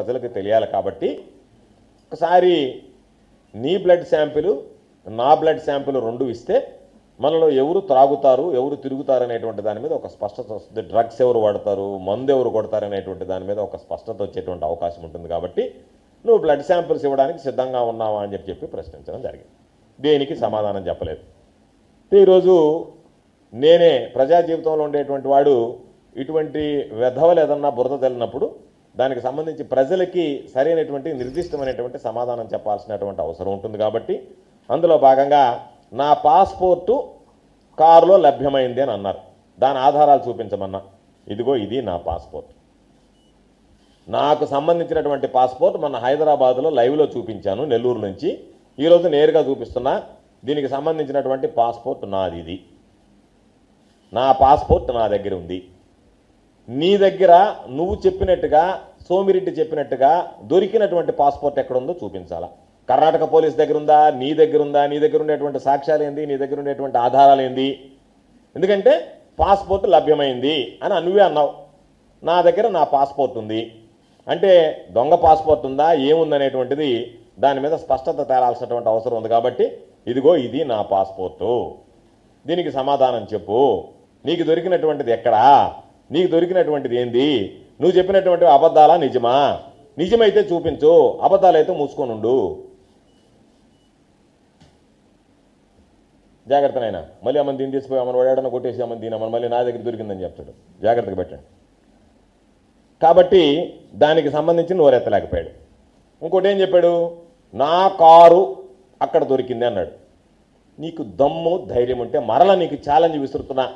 ప్రజలకు తెలియాలి కాబట్టి ఒకసారి నీ బ్లడ్ శాంపిల్ నా బ్లడ్ శాంపిల్ రెండు ఇస్తే మనలో ఎవరు త్రాగుతారు ఎవరు తిరుగుతారు అనేటువంటి దాని మీద ఒక స్పష్టత వస్తుంది. డ్రగ్స్ ఎవరు వాడతారు మందు ఎవరు కొడతారు అనేటువంటి దాని మీద ఒక స్పష్టత వచ్చేటువంటి అవకాశం ఉంటుంది కాబట్టి నువ్వు బ్లడ్ శాంపిల్స్ ఇవ్వడానికి సిద్ధంగా ఉన్నావా అని చెప్పి చెప్పి ప్రశ్నించడం జరిగింది. దేనికి సమాధానం చెప్పలేదు. ఈరోజు నేనే ప్రజా జీవితంలో ఉండేటువంటి వాడు ఇటువంటి వెధవలు ఏదన్నా బురద తెలినప్పుడు దానికి సంబంధించి ప్రజలకి సరైనటువంటి నిర్దిష్టమైనటువంటి సమాధానం చెప్పాల్సినటువంటి అవసరం ఉంటుంది కాబట్టి అందులో భాగంగా నా పాస్పోర్టు కారులో లభ్యమైంది అని అన్నారు. దాని ఆధారాలు చూపించమన్నా. ఇదిగో ఇది నా పాస్పోర్ట్. నాకు సంబంధించినటువంటి పాస్పోర్ట్ మన హైదరాబాద్లో లైవ్లో చూపించాను నెల్లూరు నుంచి. ఈరోజు నేరుగా చూపిస్తున్నా. దీనికి సంబంధించినటువంటి పాస్పోర్ట్ నాది ఇది. నా పాస్పోర్ట్ నా దగ్గర ఉంది. నీ దగ్గర నువ్వు చెప్పినట్టుగా సోమిరెడ్డి చెప్పినట్టుగా దొరికినటువంటి పాస్పోర్ట్ ఎక్కడుందో చూపించాలా. కర్ణాటక పోలీస్ దగ్గర ఉందా నీ దగ్గర ఉందా నీ దగ్గర ఉండేటువంటి సాక్ష్యాలు ఏంది? నీ దగ్గర ఉండేటువంటి ఆధారాలు ఏంది? ఎందుకంటే పాస్పోర్ట్ లభ్యమైంది అని నువ్వే అన్నావు. నా దగ్గర నా పాస్పోర్ట్ ఉంది. అంటే దొంగ పాస్పోర్ట్ ఉందా? ఏముందనేటువంటిది దాని మీద స్పష్టత తేలాల్సినటువంటి అవసరం ఉంది కాబట్టి ఇదిగో ఇది నా పాస్పోర్టు. దీనికి సమాధానం చెప్పు. నీకు దొరికినటువంటిది ఎక్కడా? నీకు దొరికినటువంటిది ఏంది? నువ్వు చెప్పినటువంటి అబద్ధాలా నిజమా? నిజమైతే చూపించు అబద్ధాలైతే మూసుకొని ఉండు జాగ్రత్తనైనా మళ్ళీ అమ్మని దీన్ని తీసిపోయి అమ్మని వాడాడని కొట్టేసి అమ్మని దీని అమ్మని మళ్ళీ నా దగ్గర దొరికిందని చెప్తాడు. జాగ్రత్తగా పెట్టండి. కాబట్టి దానికి సంబంధించి నోరెత్తలేకపోయాడు ఇంకోటి ఏం చెప్పాడు? నా కారు అక్కడ దొరికింది అన్నాడు. నీకు దమ్ము ధైర్యం ఉంటే మరల నీకు ఛాలెంజ్ విసురుతున్నా.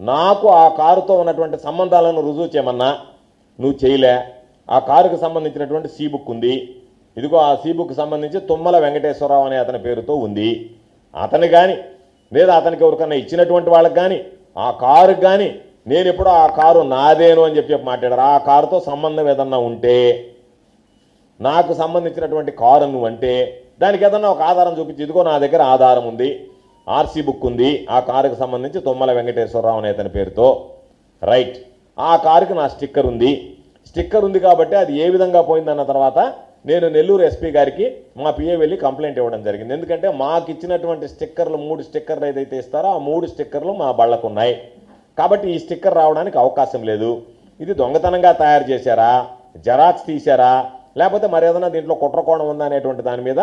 నాకు ఆ కారుతో ఉన్నటువంటి సంబంధాలను రుజువు చేయమన్నా. నువ్వు చేయలే. ఆ కారుకు సంబంధించినటువంటి సీ బుక్ ఉంది. ఇదిగో ఆ సీ బుక్ సంబంధించి తుమ్మల వెంకటేశ్వరరావు అనే అతని పేరుతో ఉంది. అతను కానీ లేదా అతనికి ఎవరికన్నా ఇచ్చినటువంటి వాళ్ళకి కానీ ఆ కారు కానీ నేను ఎప్పుడో ఆ కారు నాదేను అని చెప్పి చెప్పి మాట్లాడారు. ఆ కారుతో సంబంధం ఏదన్నా ఉంటే నాకు సంబంధించినటువంటి కారు నువ్వు అంటే దానికి ఏదన్నా ఒక ఆధారం చూపించి ఇదిగో నా దగ్గర ఆధారం ఉంది ఆర్సీ బుక్ ఉంది ఆ కారుకు సంబంధించి తుమ్మల వెంకటేశ్వరరావు అనే అతని పేరుతో. రైట్. ఆ కారుకి నా స్టిక్కర్ ఉంది. స్టిక్కర్ ఉంది కాబట్టి అది ఏ విధంగా పోయిందన్న తర్వాత నేను నెల్లూరు ఎస్పీ గారికి మా పిఏ వెళ్ళి కంప్లైంట్ ఇవ్వడం జరిగింది. ఎందుకంటే మాకు ఇచ్చినటువంటి స్టిక్కర్లు మూడు స్టిక్కర్లు ఏదైతే ఇస్తారో ఆ మూడు స్టిక్కర్లు మా బళ్ళకు ఉన్నాయి కాబట్టి ఈ స్టిక్కర్ రావడానికి అవకాశం లేదు. ఇది దొంగతనంగా తయారు చేశారా? జరాక్స్ తీశారా? లేకపోతే మరేదైనా దీంట్లో కుట్రకోణం ఉందా అనేటువంటి దాని మీద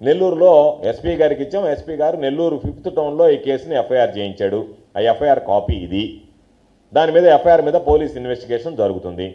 నెల్లూరులో ఎస్పీ గారికి ఇచ్చాం. ఎస్పీ గారు నెల్లూరు ఫిఫ్త్ టౌన్లో ఈ కేసుని ఎఫ్ఐఆర్ చేయించాడు. ఆ ఎఫ్ఐఆర్ కాపీ ఇది. దాని మీద ఎఫ్ఐఆర్ మీద పోలీస్ ఇన్వెస్టిగేషన్ జరుగుతుంది.